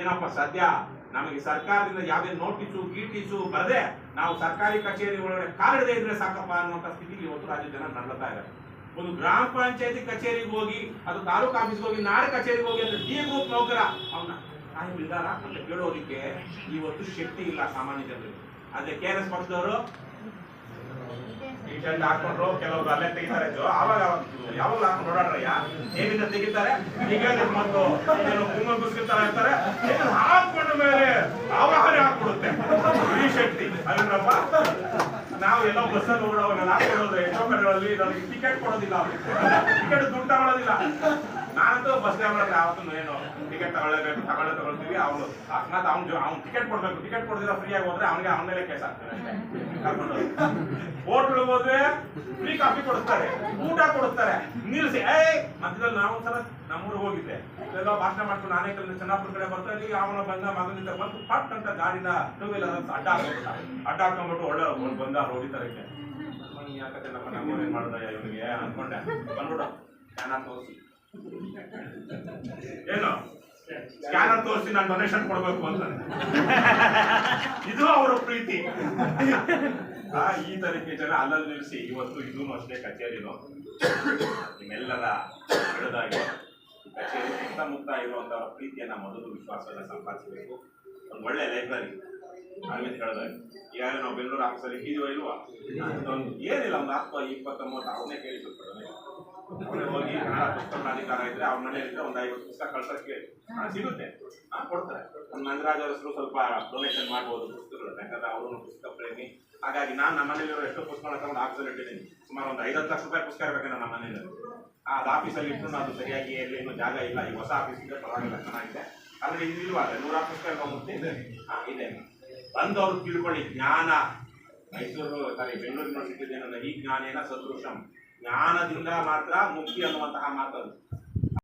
ಏನಪ್ಪ ಸದ್ಯ ನಮಗೆ ಸರ್ಕಾರದಿಂದ ಯಾವುದೇ ನೋಟಿಸು, ಗೀಟಿಸು ಬರದೆ ನಾವು ಸರ್ಕಾರಿ ಕಚೇರಿ ಒಳಗಡೆ ಕಾಲಿಡದೆ ಇದ್ರೆ ಸಾಕಪ್ಪ ಅನ್ನುವಂಥ ಸ್ಥಿತಿಗೆ ಇವತ್ತು ರಾಜ್ಯ ಜನ ನಡ್ಲತಾ ಇದ್ದಾರೆ. ಒಂದು ಗ್ರಾಮ ಪಂಚಾಯತಿ ಕಚೇರಿಗೆ ಹೋಗಿ, ಅದು ತಾಲೂಕು ಆಫೀಸ್ಗೆ ಹೋಗಿ ನಾಡ ಕಚೇರಿಗೆ ಹೋಗಿ ಅಂದ್ರೆ ಡಿ ಗ್ರೂಪ್ ನೌಕರ, ಅವನ ಟೈಮ್ ಇದ್ದಾರ ಅಂತ ಕೇಳೋದಕ್ಕೆ ಇವತ್ತು ಶಕ್ತಿ ಇಲ್ಲ ಸಾಮಾನ್ಯ ಜನರಿಗೆ. ಅದೇ ಕೆ ಆರ್ ಎಸ್ ಪಕ್ಷದವರು ಈ ಟೆಂಟ್ ಹಾಕೊಂಡ್ರು ಕೆಲವರು ಅಲ್ಲೇ ತೆಗಿತಾರೆ ಆವಾಗ ಯಾವಾಗ ಹಾಕೊಂಡು ಓಡಾಡ್ರಯ್ಯ ಏನಿಂದ ತೆಗಿತಾರೆ ಈಗ ಮತ್ತು ಏನು ಗುಮ್ಮ ಗುಸ್ಕಿರ್ತಾರ ಇರ್ತಾರೆ ಹಾಕೊಂಡ ಮೇಲೆ ಆವಾಹನೆ ಹಾಕ್ಬಿಡುತ್ತೆ ಈ ಶಕ್ತಿ. ಅಲ್ರಪ್ಪ ನಾವು ಎಲ್ಲೋ ಬಸ್ಸಲ್ಲಿ ಓಡೋವಾಗ ಹಾಕೊಳ್ಳೋದು ಎಷ್ಟೋ ಕಡೆಗಳಲ್ಲಿ ನಮಗೆ ಟಿಕೆಟ್ ಕೊಡೋದಿಲ್ಲ. ಟಿಕೆಟ್ ದುಡ್ಡು ತಗೊಳ್ಳೋದಿಲ್ಲ ನಾನಂತೂ ಬಸ್ ಡ್ರೈವರ್ ಯಾವತ್ತೂ ಏನು ಟಿಕೆಟ್ ತಗೊಳ್ಳಬೇಕು, ತಗೊಳ್ಳೇ ತಗೊಳ್ತೀವಿ. ಅವನು ಅಕಸ್ಮಾತ್ ಅವ್ನು ಅವ್ನು ಟಿಕೆಟ್ ಕೊಡ್ಬೇಕು. ಟಿಕೆಟ್ ಕೊಡದಿರ ಫ್ರೀ ಆಗಿ ಹೋದ್ರೆ ಅವನಿಗೆ ಅವನ ಮೇಲೆ ಕೇಸ್ ಆಗ್ತಾರೆ ಹೋಟ್ಲ್ ಹೋದ್ರೆ ಫ್ರೀ ಕಾಫಿ ಕೊಡಿಸ್ತಾರೆ, ಊಟ ಕೊಡಿಸ್ತಾರೆ. ನಿಲ್ಸಿ ಏ ಮಧ್ಯದಲ್ಲಿ ನಾವು ಒಂದ್ಸಲ ನಮ್ಮೂರು ಹೋಗಿದ್ದೆ. ಎಲ್ಲ ಭಾಷಣ ಮಾಡ್ಕೊಂಡು ನಾನೇ ಕಲ್ಲಿ ಚೆನ್ನಾಪುರ ಕಡೆ ಬರ್ತಾ ಇಲ್ಲಿ ಅವನ ಬಂದ ಮಗನಿಂದ ಬಂದು ಪಟ್ ಅಂತ ಗಾಡಿನ ಟೂ ವೀಲರ್ ಅಡ್ಡ ಹಾಕೊಂಡ್ಬಿಟ್ಟ ಅಡ್ಡ ಹಾಕೊಂಡ್ಬಿಟ್ಟು ಒಳ್ಳೆ ಬಂದ ಹೊಡಿತಾರಕ್ಕೆ ಯಾಕತ್ತೆ ನಮ್ಮ ನಮ್ಮೂರೇನ್ ಮಾಡ್ದ ಇವನಿಗೆ? ಅನ್ಕೊಂಡೆ. ಬಂದ್ಬಿಡ. ಚೆನ್ನಾಗಿ ತೋರಿಸಿ ಏನು? ಸ್ಕ್ಯಾನರ್ ತೋರಿಸಿ ನಾನು ಡೊನೇಷನ್ ಕೊಡ್ಬೇಕು ಅಂತ. ಇದು ಅವರ ಪ್ರೀತಿ. ಈ ತರಕ್ಕೆ ಜನ ಅಲ್ಲಲ್ಲಿ ನಿಲ್ಲಿಸಿ, ಇವತ್ತು ಇದೂ ಅಷ್ಟೇ ಕಚೇರಿನೋ? ನಿಮ್ಮೆಲ್ಲರ ಹಿಡಿದಾಗಿ ಕಚೇರಿ ಸುತ್ತಮುತ್ತ ಇರುವಂತವರ ಪ್ರೀತಿಯನ್ನ ಮೊದಲು ವಿಶ್ವಾಸವನ್ನ ಸಂಪಾದಿಸಬೇಕು. ಒಂದು ಒಳ್ಳೆ ಲೈಬ್ರರಿ ಅರವಿಂದ್ ಹೇಳಿದಾಗ ಈಗಾಗಲೇ ನಾವು ಬೆಂಗಳೂರು ಆಫೀಸಲ್ಲಿ ಇದ್ದೀವೋ ಇಲ್ವಾ? ಏನಿಲ್ಲ, ಒಂದು ಹತ್ತು, ಇಪ್ಪತ್ತೊಂಬತ್ತು ಅವನೇ ಅವನ್ನೇ ಕೇಳಿ ಅವನೇ ಹೋಗಿ ಕನ್ನಡ ಪುಸ್ತಕ ಅಧಿಕಾರ ಇದ್ರೆ ಅವ್ರ ಇದ್ರೆ ಒಂದು ಐವತ್ತು ಪುಸ್ತಕ ಕಳ್ಸಕ್ಕೆ ಸಿಗುತ್ತೆ. ನಾನು ಕೊಡ್ತಾರೆ. ನಂದರಾಜ್ ಅವರ ಹೆಸರು ಸ್ವಲ್ಪ ಡೊನೇಷನ್ ಮಾಡ್ಬೋದು ಪುಸ್ತಕಗಳು ಯಾಕಂದ್ರೆ ಅವರು ಪುಸ್ತಕ ಪ್ರೇಮಿ. ಹಾಗಾಗಿ ನಾನು ನಮ್ಮ ಮನೇಲಿರೋ ಎಷ್ಟೋ ಪುಸ್ತಕಗಳನ್ನ ತಗೊಂಡು ಆಫೀಸಲ್ಲಿ ಇಟ್ಟಿದ್ದೀನಿ. ಸುಮಾರು ಒಂದು ಐವತ್ತು ಲಕ್ಷ ರೂಪಾಯಿ ಪುಸ್ತಕ ಇರ್ಬೇಕೇನೋ ನಮ್ಮ ಮನೇಲಿ ಆ ಅದು ಆಫೀಸಲ್ಲಿ ಇಟ್ಟು ಅದು ಸರಿಯಾಗಿ ಎಲ್ಲಿ ಏನು ಜಾಗ ಇಲ್ಲ. ಈ ಹೊಸ ಆಫೀಸ್ ಇದೆ ಪರವಾಗಿಲ್ಲ ಚೆನ್ನಾಗಿದೆ. ಆದ್ರೆ ಇದು ಇಲ್ವಾ ನೂರ ಪುಸ್ತಕ ಹೋಗುತ್ತೆ ಇದೆ. ಇದೆ. ಅವ್ರು ತಿಳ್ಕೊಳ್ಳಿ ಜ್ಞಾನ. ಮೈಸೂರು ಸಾರಿ ಬೆಂಗಳೂರು ಯೂನಿವರ್ಸಿಟಿ ಏನಂದ್ರೆ ಈ ಜ್ಞಾನೇನ ಸದೃಶಂ ಜ್ಞಾನದಿಂದ ಮಾತ್ರ ಮುಕ್ತಿ ಅನ್ನುವಂತಹ ಮಾತದು.